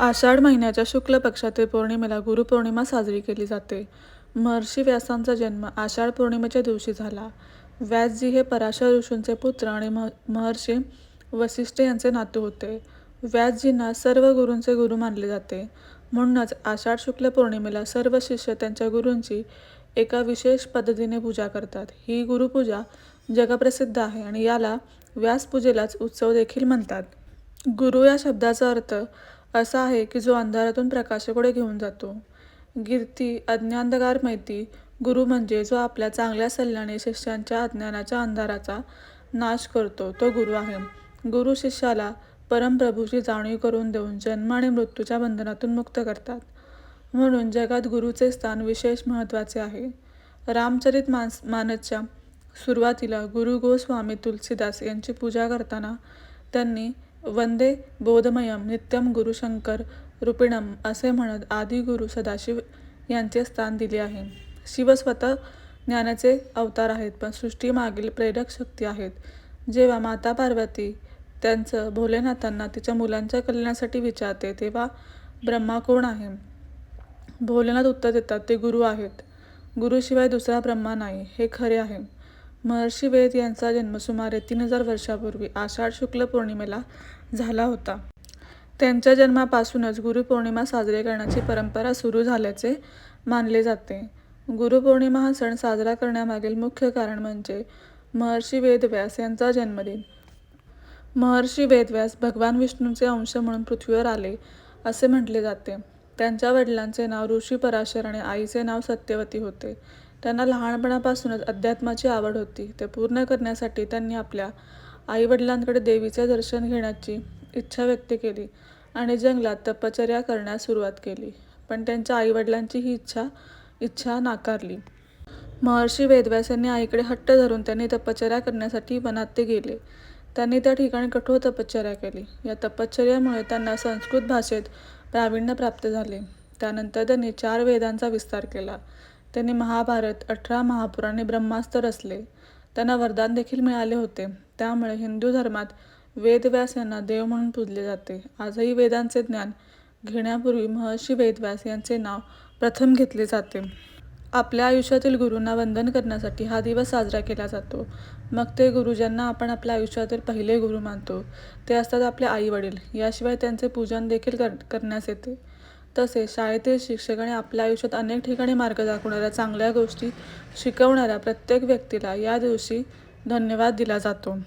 आषाढ महिन्याच्या शुक्ल पक्षातील पौर्णिमेला गुरुपौर्णिमा साजरी केली जाते. महर्षी व्यासांचा जन्म आषाढ पौर्णिमेच्या दिवशी झाला. व्यासजी हे पराशर ऋषींचे पुत्र आणि महर्षी वसिष्ठ यांचे नातू होते. व्यासजींना सर्व गुरूंचे गुरु मानले जाते. म्हणूनच आषाढ शुक्ल पौर्णिमेला सर्व शिष्य त्यांच्या गुरूंची एका विशेष पद्धतीने पूजा करतात. ही गुरुपूजा जगप्रसिद्ध आहे आणि याला व्यासपूजेलाच उत्सव देखील म्हणतात. गुरु या शब्दाचा अर्थ असा आहे की जो अंधारातून प्रकाशाकडे घेऊन जातो. कीर्ती अज्ञानांधकार मैती गुरु म्हणजे जो आपल्या चांगल्या सल्ल्याने शिष्यांच्या अज्ञानाच्या अंधाराचा नाश करतो तो गुरु आहे. गुरु शिष्याला परमप्रभूची जाणीव करून देऊन जन्म आणि मृत्यूच्या बंधनातून मुक्त करतात. म्हणून जगात गुरुचे स्थान विशेष महत्त्वाचे आहे. रामचरित मानस मानसच्या सुरुवातीला गुरु गोस्वामी तुलसीदास यांची पूजा करताना त्यांनी वंदे बोधमयम नित्यम गुरुशंकर रुपिणम असे म्हणत आदिगुरु सदाशिव यांचे स्थान दिले आहे. शिव स्वतः ज्ञानाचे अवतार आहेत पण सृष्टीमागील प्रेरक शक्ती आहेत. जेव्हा माता पार्वती त्यांचं भोलेनाथांना तिच्या मुलांच्या कल्याणासाठी विचारते तेव्हा ब्रह्मा कोण आहे? भोलेनाथ उत्तर देतात ते गुरु आहेत. गुरुशिवाय दुसरा ब्रह्मा नाही हे खरे आहे. महर्षी वेद यांचा जन्म सुमारे तीन हजार वर्षापूर्वी आषाढ शुक्ल पौर्णिमेला झाला होता. त्यांच्या जन्मापासूनच गुरुपौर्णिमा साजरी करण्याची परंपरा सुरू झाल्याचे मानले जाते. गुरुपौर्णिमा हा सण साजरा करण्यामागील मुख्य कारण म्हणजे महर्षी वेदव्यास यांचा जन्मदिन. महर्षी वेदव्यास भगवान विष्णूचे अंश म्हणून पृथ्वीवर आले असे म्हटले जाते. त्यांच्या वडिलांचे नाव ऋषी पराशर आणि आईचे नाव सत्यवती होते. त्यांना लहानपणापासूनच अध्यात्माची आवड होती. ते पूर्ण करण्यासाठी त्यांनी आपल्या आईवडिलांकडे देवीचे दर्शन घेण्याची इच्छा व्यक्त केली आणि जंगलात तपश्चर्या करण्यास सुरुवात केली. पण त्यांच्या आईवडिलांची ही इच्छा इच्छा नाकारली. महर्षी वेदव्यास यांनी आईकडे हट्ट धरून त्यांनी तपश्चर्या करण्यासाठी वनात ते गेले. त्यांनी त्या ठिकाणी कठोर तपश्चर्या केली. या तपश्चर्यामुळे त्यांना संस्कृत भाषेत प्रावीण्य प्राप्त झाले. त्यानंतर त्यांनी चार वेदांचा विस्तार केला. त्यांनी महाभारत, अठरा महापुराणे ब्रह्मास्त्र रचले. त्यांना वरदान देखील मिळाले होते. त्यामुळे हिंदू धर्मात वेदव्यास यांना देव म्हणून पूजले जाते. आजही वेदांचे ज्ञान घेण्यापूर्वी महर्षी वेदव्यास यांचे नाव प्रथम घेतले जाते. आपल्या आयुष्यातील गुरूंना वंदन करण्यासाठी हा दिवस साजरा केला जातो. मग ते गुरु ज्यांना आपण आपल्या आयुष्यातील पहिले गुरु मानतो ते असतात आपले आई-वडील. याशिवाय त्यांचे पूजन देखील कर करण्यास येते. तसेच शाळेतील शिक्षक आणि आपल्या आयुष्यात अनेक ठिकाणी मार्ग दाखवणाऱ्या, चांगल्या गोष्टी शिकवणाऱ्या प्रत्येक व्यक्तीला या दिवशी धन्यवाद दिला जातो.